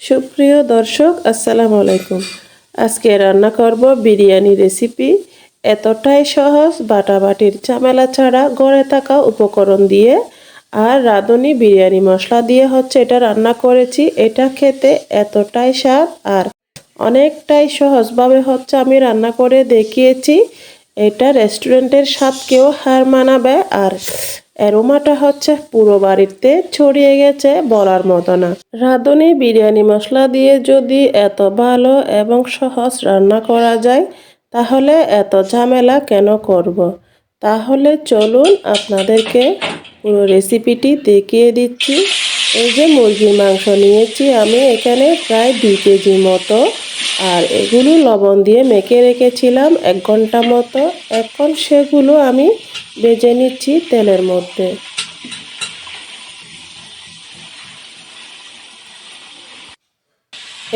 সুপ্রিয় দর্শক, আসসালামু আলাইকুম। আজকে রান্না করব বিরিয়ানি রেসিপি। এতটাই সহজ, বাটাবাটির ঝামেলা ছাড়া গড়ে থাকা উপকরণ দিয়ে। আর রাঁধুনি বিরিয়ানি মশলা দিয়ে হচ্ছে এটা রান্না করেছি। এটা খেতে এতটাই স্বাদ আর অনেকটাই সহজভাবে হচ্ছে আমি রান্না করে দেখিয়েছি। এটা রেস্টুরেন্টের স্বাদকেও হার মানাবে আর অ্যারোমাটা হচ্ছে পুরো বাড়িতে ছড়িয়ে গেছে বলার মতো না। রাঁধুনি বিরিয়ানি মশলা দিয়ে যদি এত ভালো এবং সহজ রান্না করা যায়, তাহলে এত ঝামেলা কেন করব। তাহলে চলুন আপনাদেরকে পুরো রেসিপিটি দেখিয়ে দিচ্ছি। এই যে মুরগির মাংস নিয়েছি আমি এখানে প্রায় দুই কেজি মতো। আর এগুলো লবণ দিয়ে মেখে রেখেছিলাম এক ঘণ্টা মতো। এখন সেগুলো আমি ভেজে নিচ্ছি তেলের মধ্যে।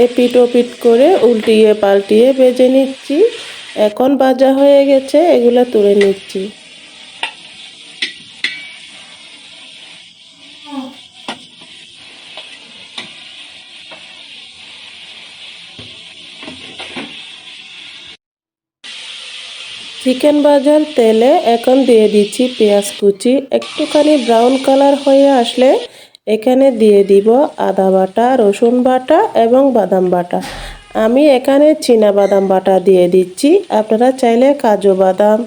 এপিট ওপিট করে উল্টিয়ে পাল্টিয়ে বেজে নিচ্ছি। এখন ভাজা হয়ে গেছে, এগুলো তুলে নিচ্ছি। চিকেন ভাজার তেলে এখন দিয়ে দিচ্ছি পেঁয়াজ কুচি। একটুখানি ব্রাউন কালার হয়ে আসলে এখানে দিয়ে দিব আদা বাটা, রসুন বাটা এবং বাদাম বাটা। আমি এখানে চীনা বাদাম বাটা দিয়ে দিচ্ছি। আপনারা চাইলে কাজু বাদাম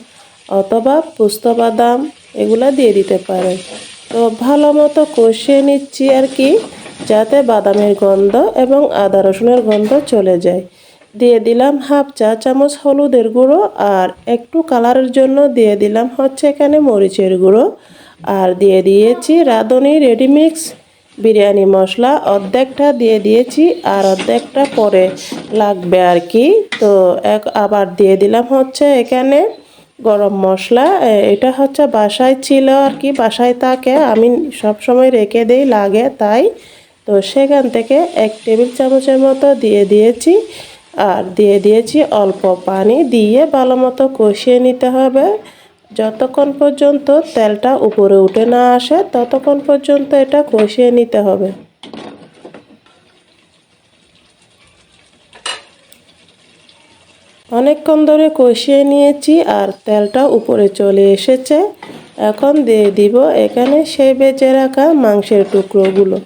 অথবা পুস্ত বাদাম এগুলা দিয়ে দিতে পারেন। তো ভালো মতো কষিয়ে নিচ্ছি আর কি, যাতে বাদামের গন্ধ এবং আদা রসুনের গন্ধ চলে যায়। দিয়ে দিলাম হাফ চা চামচ হলুদের গুঁড়ো আর একটু কালারের জন্য দিয়ে দিলাম হচ্ছে এখানে মরিচের গুঁড়ো। আর দিয়ে দিয়েছি রাঁধুনি রেডিমিক্স বিরিয়ানি মশলা। অর্ধেকটা দিয়ে দিয়েছি আর অর্ধেকটা পরে লাগবে আর কি। তো এক আবার দিয়ে দিলাম হচ্ছে এখানে গরম মশলা। এটা হচ্ছে বাসায় ছিল আর কি, বাসায় থাকে। আমি সব সময় রেখে দেই, লাগে তাই। তো সেখান থেকে এক টেবিল চামচের মতো দিয়ে দিয়েছি। আর দিয়ে দিয়েছি অল্প পানি দিয়ে ভালো মতো কষিয়ে নিতে হবে। যতক্ষণ পর্যন্ত তেলটা উপরে উঠে না আসে, ততক্ষণ পর্যন্ত এটা কষিয়ে নিতে হবে। অনেকক্ষণ ধরে কষিয়ে নিয়েছি আর তেলটা উপরে চলে এসেছে। এখন দিয়ে দিব এখানে সেই বেঁচে রাখা মাংসের টুকরোগুলো।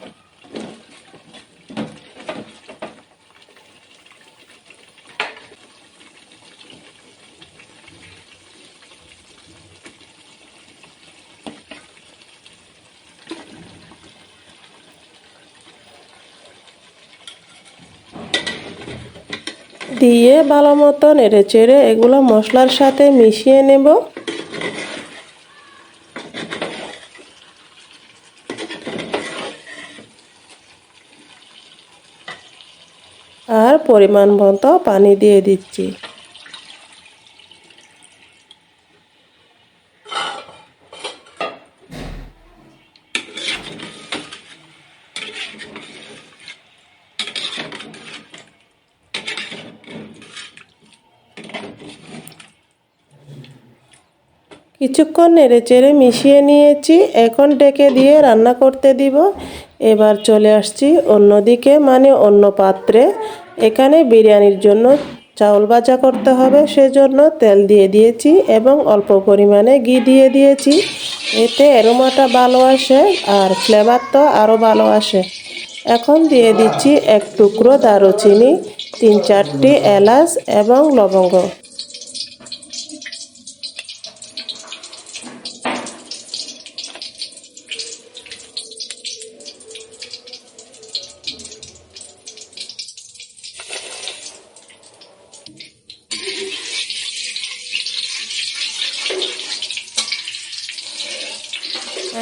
দিয়ে ভালো মতো নেড়ে চেড়ে এগুলো মশলার সাথে মিশিয়ে নেব। আর পরিমাণ মতো পানি দিয়ে দিচ্ছি। কিছুক্ষণ নেড়ে চেড়ে মিশিয়ে নিয়েছি। এখন ডেকে দিয়ে রান্না করতে দিব। এবার চলে আসছি অন্যদিকে মানে অন্য পাত্রে। এখানে বিরিয়ানির জন্য চাউল ভাজা করতে হবে, সেজন্য তেল দিয়ে দিয়েছি এবং অল্প পরিমাণে ঘি দিয়ে দিয়েছি। এতে এরোমাটা ভালো আসে আর ফ্লেভার তো আরও ভালো আসে। এখন দিয়ে দিচ্ছি এক টুকরো দারুচিনি। তিন চারটি এলাচ এবং লবঙ্গ।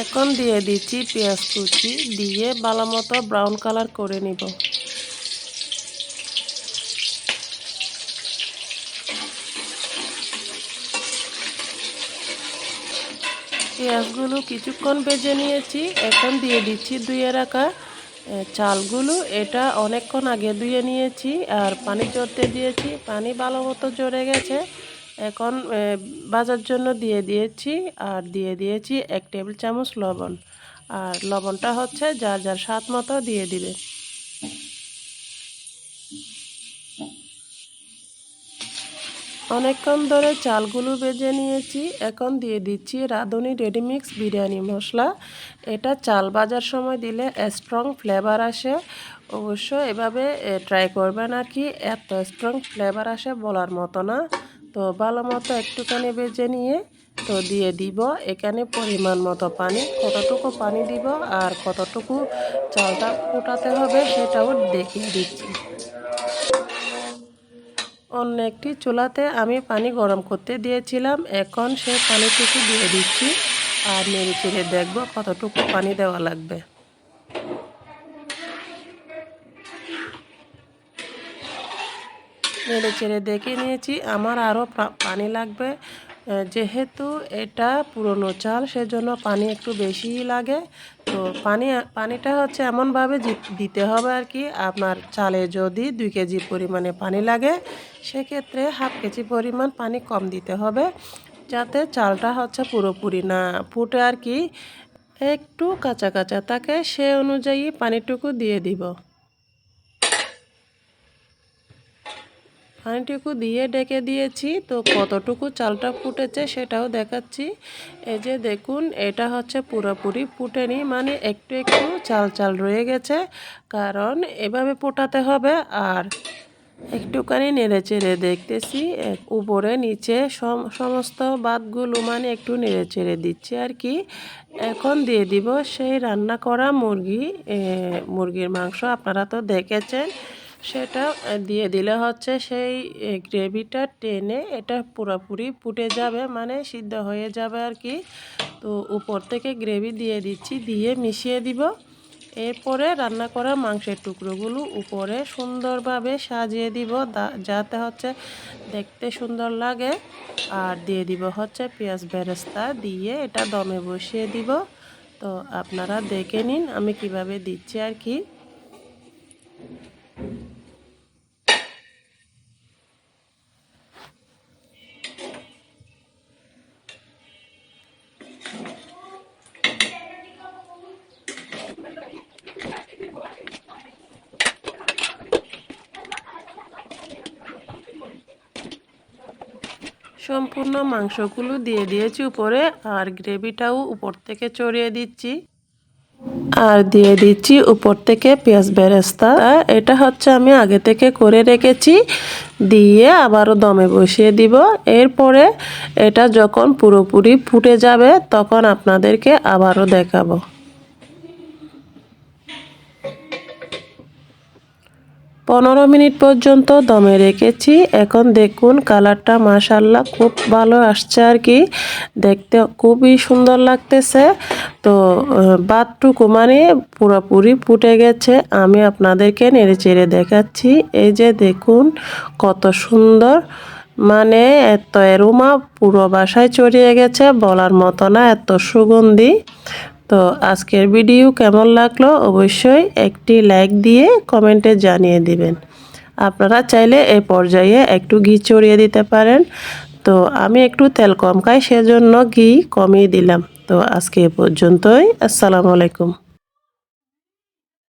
এখন দিয়ে দিচ্ছি পেঁয়াজ কুচি, দিয়ে ভালো মতো ব্রাউন কালার করে নিব। পেঁয়াজগুলো কিছুক্ষণ ভেজে নিয়েছি। এখন দিয়ে দিচ্ছি ধুয়ে রাখা চালগুলো। এটা অনেকক্ষণ আগে ধুয়ে নিয়েছি আর পানি চড়তে দিয়েছি। পানি ভালো মতো চড়ে গেছে। এখন বাজার জন্য দিয়ে দিয়েছি আর দিয়ে দিয়েছি এক টেবিল চামচ লবণ। আর লবণটা হচ্ছে যার যার স্বাদ মতো দিয়ে দিবে। অনেকক্ষণ ধরে চালগুলো বেজে নিয়েছি। এখন দিয়ে দিচ্ছি রাঁধুনি রেডিমিক্স বিরিয়ানি মশলা। এটা চাল বাজার সময় দিলে স্ট্রং ফ্লেভার আসে। অবশ্য এভাবে ট্রাই করবেন আর কি, এত স্ট্রং ফ্লেভার আসে বলার মতো না। তো ভালো মতো একটুখানি বেজে নিয়ে, তো দিয়ে দিব। এখানে পরিমাণ মতো পানি, কতটুকু পানি দিব আর কতটুকু চালটা ফোটাতে হবে সেটাও দেখিয়ে দিচ্ছি। অন্য একটি চুলাতে আমি পানি গরম করতে দিয়েছিলাম। এখন সে পানিটুকু দিয়ে দিচ্ছি আর নেড়ে চেড়ে দেখব কতটুকু পানি দেওয়া লাগবে। নেড়ে চেড়ে দেখে নিয়েছি, আমার আরও পানি লাগবে। যেহেতু এটা পুরনো চাল, সেজন্য পানি একটু বেশিই লাগে। তো পানি, পানিটা হচ্ছে এমনভাবে দিতে হবে আর কি, আপনার চালে যদি দুই কেজি পরিমাণে পানি লাগে, সেক্ষেত্রে হাফ কেজি পরিমাণ পানি কম দিতে হবে, যাতে চালটা হচ্ছে পুরোপুরি না ফুটে আর কি। একটু কাঁচা কাঁচা থাকে, সে অনুযায়ী পানিটুকু দিয়ে দিব। পানিটুকু দিয়ে ডেকে দিয়েছি, তো কতটুকু চালটা ফুটেছে সেটাও দেখাচ্ছি। এই যে দেখুন, এটা হচ্ছে পুরোপুরি ফুটেনি মানে একটু একটু চাল চাল রয়ে গেছে, কারণ এভাবে ফোটাতে হবে আর একটুখানি নেড়ে চেড়ে দেখতেছি উপরে নিচে সমস্ত বাদগুলো মানে একটু নেড়ে চেড়ে দিচ্ছি আর কি। এখন দিয়ে দিব সেই রান্না করা মুরগি মুরগির মাংস আপনারা তো দেখেছেন সেটা দিয়ে দিলে হচ্ছে সেই গ্রেভিটা টেনে এটা পুরোপুরি ফুটে যাবে মানে সিদ্ধ হয়ে যাবে আর কি। তো উপর থেকে গ্রেভি দিয়ে দিচ্ছি, দিয়ে মিশিয়ে দিব। এরপরে রান্না করা মাংসের টুকরোগুলো উপরে সুন্দরভাবে সাজিয়ে দিব যাতে হচ্ছে দেখতে সুন্দর লাগে। আর দিয়ে দিব হচ্ছে পেঁয়াজ বেরেস্তা, দিয়ে এটা দমে বসিয়ে দিব। তো আপনারা দেখে নিন আমি কীভাবে দিচ্ছি আর কি। সম্পূর্ণ মাংসগুলো দিয়ে দিয়েছি উপরে আর গ্রেভিটাও উপর থেকে চড়িয়ে দিচ্ছি। আর দিয়ে দিচ্ছি উপর থেকে পেঁয়াজ বেরেস্তা। এটা হচ্ছে আমি আগে থেকে করে রেখেছি। দিয়ে আবারও দমে বসিয়ে দিব। এরপরে এটা যখন পুরোপুরি ফুটে যাবে, তখন আপনাদেরকে আবারও দেখাবো। পনেরো মিনিট পর্যন্ত দমে রেখেছি। এখন দেখুন, কালারটা মাশাল্লাহ খুব ভালো আসছে আর কি। দেখতে খুবই সুন্দর লাগতেছে। তো বাতটুকু মানে পুরোপুরি ফুটে গেছে। আমি আপনাদেরকে নেড়ে চেড়ে দেখাচ্ছি। এই যে দেখুন, কত সুন্দর। মানে এত এরুমা পুরো বাসায় চড়িয়ে গেছে, বলার মতো না, এত সুগন্ধি। তো আজকের ভিডিও কেমন লাগল অবশ্যই একটি লাইক দিয়ে কমেন্টে জানিয়ে দিবেন। আপনারা চাইলে এই পর্যায়ে একটু ঘি চড়িয়ে দিতে পারেন। তো আমি একটু তেল কম খাই, সেজন্য ঘি কমিয়ে দিলাম। তো আজকে এ পর্যন্তই। আসসালামু আলাইকুম।